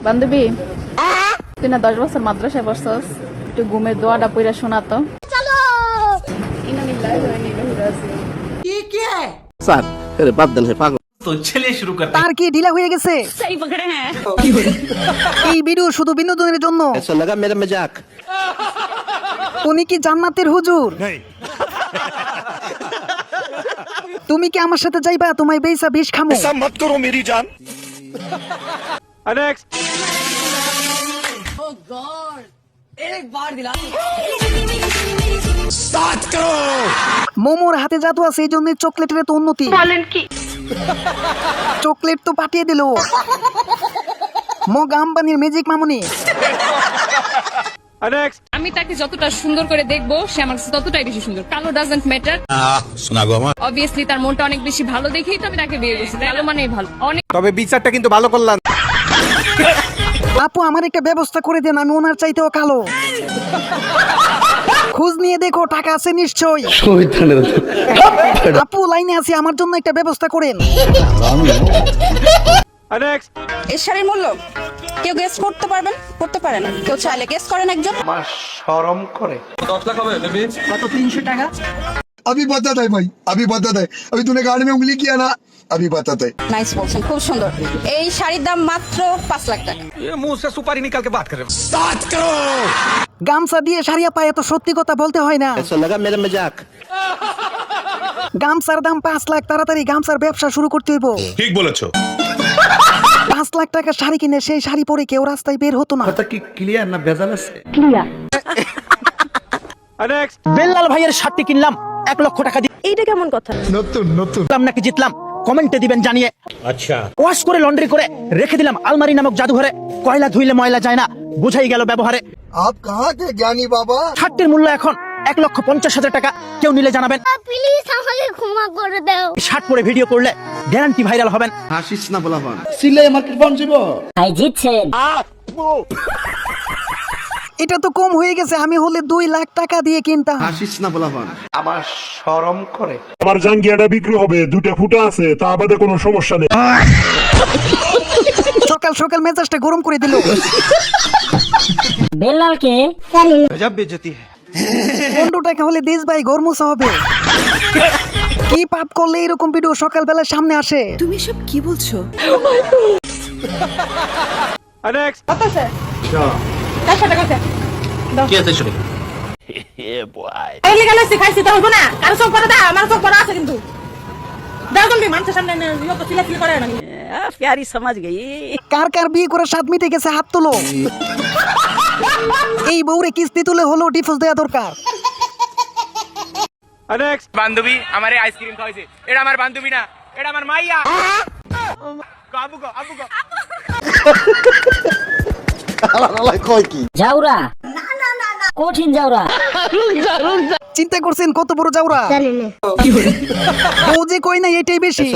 বান্ধবী তুই না দশ বছর মাদ্রাসায় বসছস একটু ঘুমের দোয়াটা পইরা শোনাতো স্যার আরে বাদ দেন হে পাগল तो चलिए शुरू करते তার কি ঢিলা হয়ে গেছে এই ভিডিও শুধু বিনোদনের জন্য ऐसा लगा मेरा मजाक উনি কি জান্নাতের হুজুর তুমি কি আমার সাথে যাইবা তোমায় বেসা বিষ খামো मत करो मेरी जान स्टार्ट करो মোমোর হাতে জাদু আছে এই জন্য চকলেটের তো উন্নতি বলেন কি চকলেট তো পাঠিয়ে দিল মগ আম্বানির ম্যাজিক মামুনি আমি তাকে যতটা সুন্দর করে দেখবো সে আমার কাছে ততটাই বেশি সুন্দর কালো ডাজেন্ট ম্যাটার सुना गो আমার অবভিয়াসলি তার মনটা অনেক বেশি ভালো দেখেই তো আমি তাকে বিয়ে করছি কালো মানেই ভালো অনেক তবে বিচারটা কিন্তু ভালো করলাম আপু আমার একটা ব্যবস্থা করে দেন আমি ওনার চাইতেও কালো। খোঁজ নিয়ে দেখো টাকা আছে নিশ্চয়ই। আপু লাইনে আছে আমার জন্য একটা ব্যবস্থা করেন। এই শাড়ির মূল্য? কেউ গেস করতে পারবেন? করতে পারে না কেউ চাইলে গেস করেন একজন। अभी बताता है भाई अभी बताता है अभी तूने गाड़ी में उंगली किया ना अभी बताता है নাইস বলছেন খুব সুন্দর এই শাড়ির দাম মাত্র পাঁচ লাখ টাকা मुंह से सुपारी निकाल के बात कर रहे हो स्टार्ट करो গামছা দিয়ে সারিয়া পায় এত সত্যি কথা বলতে হয় না ऐसा लगा मेरा मजाक গামছার দাম পাঁচ লাখ তাড়াতাড়ি গামছার ব্যবসা শুরু করতে হইব ঠিক বলেছো পাঁচ লাখ টাকা শাড়ি কিনে সেই শাড়ি পরে কেউ রাস্তায় বের হতো না বেল্লাল ভাইয়ের শার্টটি কিনলাম এক লক্ষ টাকা দিয়ে এইটা কেমন কথা? নতুন নতুন। নাকি জিতলাম? কমেন্টে দিবেন জানিয়ে। আচ্ছা। ওয়াশ করে লন্ড্রি করে রেখে দিলাম আলমারি নামক জাদুঘরে। কয়লা ধুইলে ময়লা যায় না বুঝাই গেল ব্যবহারে। আপ কাহা কে জ্ঞানী বাবা? ছাটটির মূল্য এখন এক লক্ষ পঞ্চাশ হাজার টাকা। কেউ নিলে জানাবেন। শার্ট পরে ভিডিও করলে গ্যারান্টি ভাইরাল হবেন। না বলা সিলে মার্কেট এটা তো কম হয়ে গেছে আমি হলে দুই লাখ টাকা দিয়ে কিনতাম। হাসিস না বলাবান। আমার শরম করে। আমার জাঙ্গিয়াটা বিক্রি হবে দুটা ফুটা আছে তা আমাদের কোনো সমস্যা নেই। সকাল সকাল মেজাজটা গরম করে দিল। বেলালকে গজব বেজতি পনেরো টাকা হলে দেশ ভাই গরমসা হবে। কি পাপ করলে এরকম ভিডিও সকালবেলা সামনে আসে? তুমি সব কি বলছো? নেক্সট কত স্যার 400 স্যার কি আছে শুনি খাইছি তো হইব না। কারও চোখ পড়া দা আমার চোখ পড়া আছে কিন্তু। দাও তুমি মানুষের সামনে ইয়ে করে কার কার বিয়ে করে স্বাদ মিটে গেছে হাত তোলো? এই বউরে কিস্তি তুলে হলো ডিফোর্স দেওয়া দরকার। বান্ধবী আমারে আইসক্রিম খাওয়াইছে। এটা আমার বান্ধবী না এটা আমার মাইয়া। আবু গো আবু গো। কয় কি? যাওরা কঠিন জাউরা। চিন্তা করছেন কত বড় জাউরা? ও যে কই না এটাই বেশি।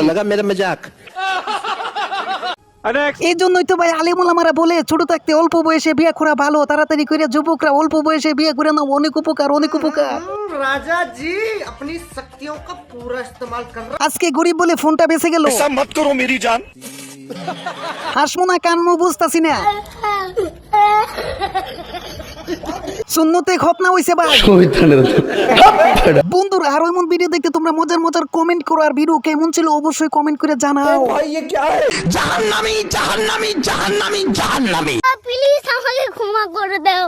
এই জন্যই তো ভাই আলিমুলামারা বলে ছোট থাকতে অল্প বয়সে বিয়ে করা ভালো তাড়াতাড়ি করে যুবকরা অল্প বয়সে বিয়ে করে নাও অনেক উপকার অনেক উপকার। রাজা জি আপনি শক্তিও কা পুরা ইস্তেমাল কর আজকে গরিব বলে ফোনটা বেঁচে গেল। মত করো মেরি জান। হাসমো না কানমো বুঝতাছি না। শূন্যতে খতনা হইছে ভাই। বন্ধুরা আর এমন ভিডিও দেখতে তোমরা মজার মজার কমেন্ট করো আর ভিডিও কেমন ছিল অবশ্যই কমেন্ট করে জানাও। জাহান্নামী জাহান্নামী জাহান্নামী জাহান্নামী। প্লিজ আমাকে ক্ষমা করে দাও।